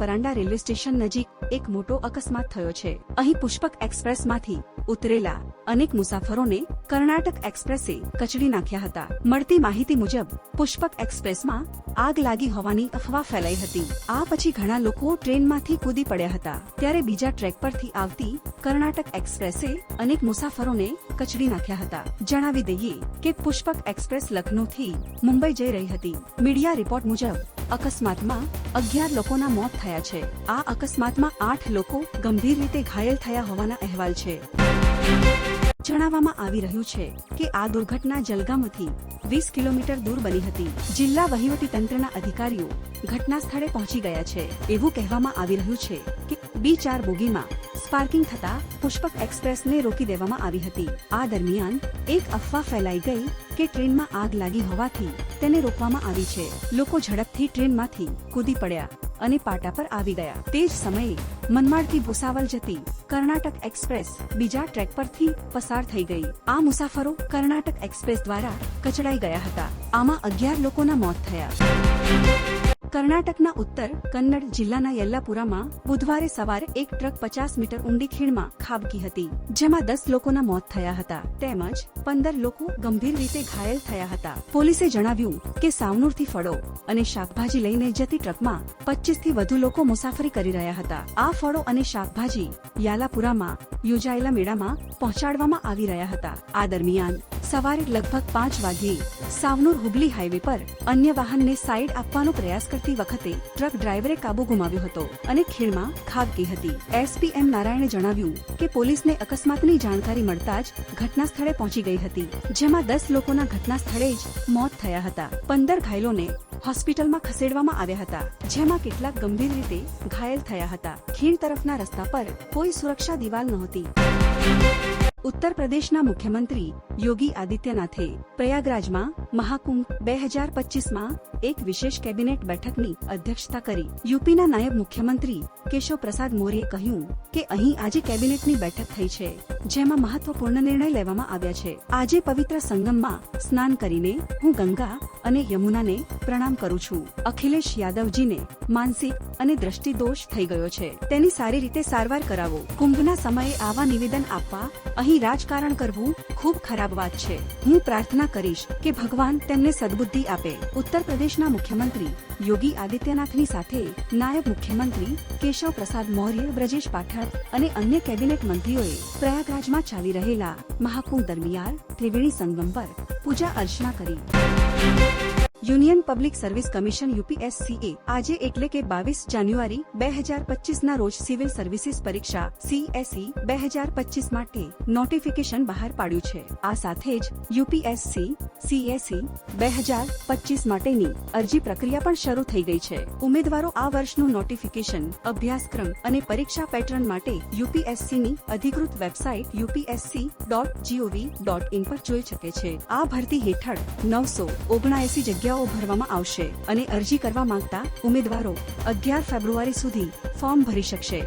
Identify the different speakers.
Speaker 1: પરાંડા railway station નજીક એક મોટો અકસ્માત થયો છે. અહીં પુષ્પક એક્સપ્રેસમાંથી ઉતરેલા અનેક મુસાફરોને કર્ણાટક એક્સપ્રેસે કચડી નાખ્યા હતા. મળતી માહિતી મુજબ, પુષ્પક એક્સપ્રેસમાં આગ લાગી હોવાની અફવા ફેલાઈ હતી. આ પછી ઘણા લોકો ટ્રેનમાંથી કૂદી પડ્યા હતા. ત્યારે બીજા ટ્રેક પરથી આવતી કર્ણાટક એક્સપ્રેસે અનેક મુસાફરોને કચડી નાખ્યા હતા. જણાવી દઈએ કે પુષ્પક એક્સપ્રેસ લખનૌથી મુંબઈ જઈ રહી હતી. મીડિયા રિપોર્ટ મુજબ અકસ્માતમાં અગિયાર લોકોના મોત થયા છે. આ અકસ્માતમાં આઠ લોકો ગંભીર રીતે ઘાયલ થયા હોવાના અહેવાલ છે. જણાવવામાં આવી રહ્યું છે કે આ દુર્ઘટના જલગામથી વીસ કિલોમીટર દૂર બની હતી. જિલ્લા વહીવટી તંત્રના અધિકારીઓ ઘટના સ્થળે પહોંચી ગયા છે. એવું કહેવામાં આવી રહ્યું છે કે બી ચાર બોગીમાં સ્પાર્કિંગ થતા પુષ્પક એક્સપ્રેસને રોકી દેવામાં આવી હતી. આ દરમિયાન એક અફવા ફેલાઈ ગઈ કે ટ્રેનમાં આગ લાગી હોવાથી તેને રોકવામાં આવી છે. લોકો ઝડપથી ટ્રેનમાંથી કૂદી પડ્યા અને પાટા પર આવી ગયા. તે જ સમયે મનમાડથી ભૂસાવલ જતી કર્ણાટક એક્સપ્રેસ બીજા ટ્રેક પરથી પસાર થઈ ગઈ. આ મુસાફરો કર્ણાટક એક્સપ્રેસ દ્વારા કચડાઈ ગયા હતા. આમાં અગિયાર લોકોના મોત થયા. કર્ણાટકના ઉત્તર કન્નડ જિલ્લાના યલ્લાપુરામાં બુધવારે સવારે એક ટ્રક પચાસ મીટર ઊંડી ખીણમાં ખાબકી હતી, જેમાં દસ લોકોના મોત થયા હતા તેમજ પંદર લોકો ગંભીર રીતે ઘાયલ થયા હતા. પોલીસે જણાવ્યું કે સાવનુરથી ફળો અને શાકભાજી લઈને જતી ટ્રકમાં પચીસથી વધુ લોકો મુસાફરી કરી રહ્યા હતા. આ ફળો અને શાકભાજી યાલાપુરામાં, યોજાયેલા મેળામાં પહોંચાડવામાં આવી રહ્યા હતા. આ દરમિયાન સવારે લગભગ પાંચ વાગ્યે સાવનુર હુબલી હાઈવે પર અન્ય વાહનને સાઈડ આપવાનો પ્રયાસ કરતી વખતે ટ્રક ડ્રાઈવરે કાબુ ગુમાવ્યો હતો અને ખીણમાં ખાબકી હતી. એસપી એમ નારાયણે જણાવ્યું કે પોલીસને અકસ્માતની જાણકારી મળતા જ ઘટના સ્થળે પહોંચી ગઈ હતી, જેમાં દસ લોકોના ઘટના સ્થળે જ મોત થયા હતા. પંદર ઘાયલોને હોસ્પિટલમાં ખસેડવામાં આવ્યા હતા, જેમાં કેટલાક ગંભીર રીતે ઘાયલ થયા હતા. ખીણ તરફના રસ્તા પર કોઈ સુરક્ષા દિવાલ નહોતી. ઉત્તર પ્રદેશના મુખ્યમંત્રી યોગી આદિત્યનાથે પ્રયાગરાજમાં મહાકુંભ બે હજાર પચીસમાં એક વિશેષ કેબિનેટ બેઠકની અધ્યક્ષતા કરી. યુપીના નાયબ મુખ્યમંત્રી કેશવ પ્રસાદ મૌર્યે કહ્યું કે અહીં આજે કેબિનેટની બેઠક થઈ છે, જેમાં મહત્વપૂર્ણ નિર્ણય લેવામાં આવ્યા છે. આજે પવિત્ર સંગમમાં સ્નાન કરીને હું ગંગા અને યમુનાને પ્રણામ કરું છું. અખિલેશ યાદવજીને માનસિક અને દ્રષ્ટિ દોષ થઈ ગયો છે. તેની સારી રીતે સારવાર કરાવો. કુંભના સમયે આવા નિવેદન આપવા અહીં રાજકારણ કરવું ખૂબ ખરાબ વાત છે. હું પ્રાર્થના કરીશ કે ભગવાન તેમને સદબુદ્ધિ આપે. ઉત્તર પ્રદેશના મુખ્યમંત્રી યોગી આદિત્યનાથની સાથે નાયબ મુખ્યમંત્રી કેશવ પ્રસાદ મૌર્ય, બ્રજેશ પાઠક અને અન્ય કેબિનેટ મંત્રીઓએ પ્રયાગરાજમાં ચાલી રહેલા મહાકુંભ દરમિયાન ત્રિવેણી સંગમ પર પૂજા અર્ચના કરી. યુનિયન પબ્લિક સર્વિસ કમિશન યુપીએસસીએ આજે એટલે કે બાવીસ જાન્યુઆરી બે હજાર પચીસના રોજ સિવિલ સર્વિસીસ પરીક્ષા સીએસઈ બે હજાર પચીસ માટે નોટિફિકેશન બહાર પાડ્યું છે. આ સાથે જ યુપીએસસી સીએસઈ બે હજાર પચીસ માટેની અરજી પ્રક્રિયા પણ શરૂ થઈ ગઈ છે. ઉમેદવારો આ વર્ષનું નોટિફિકેશન અભ્યાસક્રમ અને પરીક્ષા પેટર્ન માટે યુપીએસસીની અધિકૃત website UPSC dot G O V પર જોઈ શકે છે. આ ભરતી હેઠળ નવસો ઓગણાએસી જગ્યાઓ ભરવામાં આવશે અને અરજી કરવા માંગતા ઉમેદવારો અગિયાર ફેબ્રુઆરી સુધી ફોર્મ ભરી શકશે.